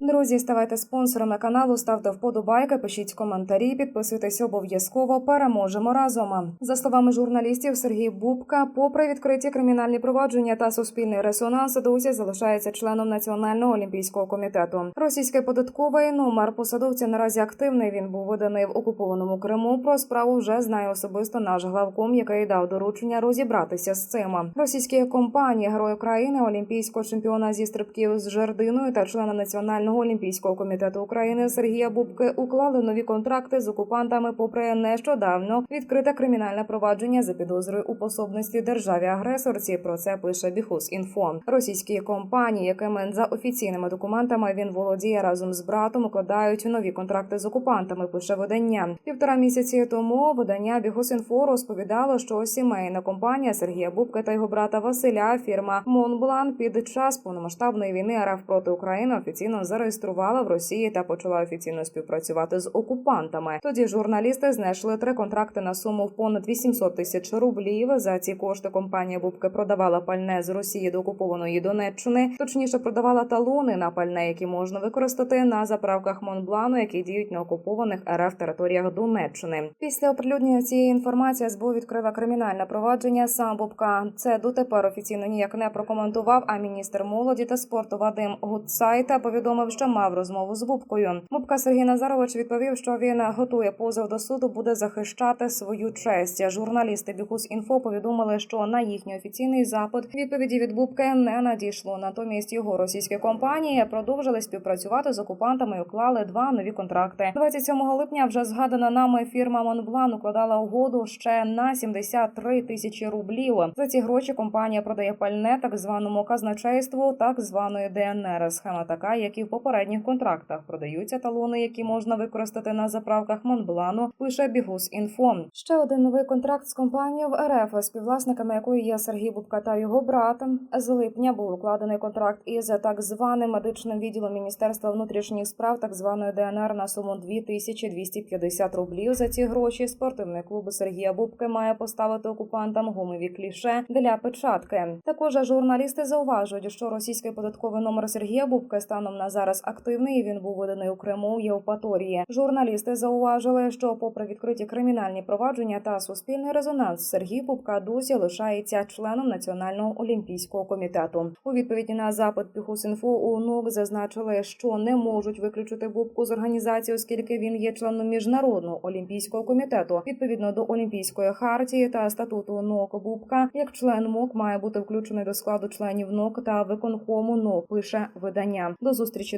Друзі, ставайте спонсорами каналу, ставте вподобайки, пишіть коментарі, підписуйтесь обов'язково. Переможемо разом. За словами журналістів Сергій Бубка, попри відкриті кримінальні провадження та суспільний резонанс, досі залишається членом Національного олімпійського комітету. Російський податковий номер посадовця наразі активний. Він був виданий в окупованому Криму. Про справу вже знає особисто наш главком, який дав доручення розібратися з цим. Російські компанії Герой України, олімпійського чемпіона зі стрибків з жердиною та члена Національного олімпійського комітету України Сергія Бубки уклали нові контракти з окупантами, попри нещодавно відкрите кримінальне провадження за підозрою у пособництві державі агресорці. Про це пише Біхус Інфо. Російські компанії, якими за офіційними документами він володіє разом з братом, укладають нові контракти з окупантами. Пише видання. Півтора місяці тому видання Бігус.Інфо розповідало, що сімейна компанія Сергія Бубка та його брата Василя, фірма Монблан, під час повномасштабної війни РФ проти України офіційно зареєструвала в Росії та почала офіційно співпрацювати з окупантами. Тоді журналісти знайшли три контракти на суму в понад 800 тисяч рублів. За ці кошти компанія Бубки продавала пальне з Росії до окупованої Донеччини. Точніше, продавала талони на пальне, які можна використати на заправках Монблану, які діють на окупованих РФ територіях Донеччини. Після оприлюднення цієї інформації СБУ відкрила кримінальне провадження. Сам Бубка це дотепер офіційно ніяк не прокоментував. А міністр молоді та спорту Вадим Гуцайта повідомив, що мав розмову з Бубкою. Бубка Сергій Назарович відповів, що він готує позов до суду, буде захищати свою честь. Журналісти Бігус інфо повідомили, що на їхній офіційний запит відповіді від Бубки не надійшло. Натомість його російські компанії продовжили співпрацювати з окупантами і уклали два нові контракти. 27 липня вже згадана нами фірма Монблан укладала угоду ще на 73 тисячі рублів. За ці гроші компанія продає пальне так званому казначейству, так званої ДНР. Схема така, як і в попередніх контрактах. Продаються талони, які можна використати на заправках Монблану. Пише Бігус інфо. Ще один новий контракт з компанією в РФ, співвласниками якої є Сергій Бубка та його брат. З липня був укладений контракт із так званим медичним відділом Міністерства внутрішніх справ, так званої ДНР на суму 2250 рублів. За ці гроші спортивний клуб Сергія Бубки має поставити окупантам гумові кліше для печатки. Також журналісти зауважують, що російський податковий номер Сергія Бубки станом на зараз активний. і Він був виданий у Криму Євпаторії. Журналісти зауважили, що, попри відкриті кримінальні провадження та суспільний резонанс, Сергій Бубка досі лишається членом Національного олімпійського комітету. У відповіді на запит Піхусінфо у НОК зазначили, що не можуть виключити Бубку з організації, оскільки він є членом міжнародного олімпійського комітету. Відповідно до Олімпійської хартії та статуту НОК Бубка, як член МОК має бути включений до складу членів НОК та виконкому НОК. Пише видання. До зустрічі,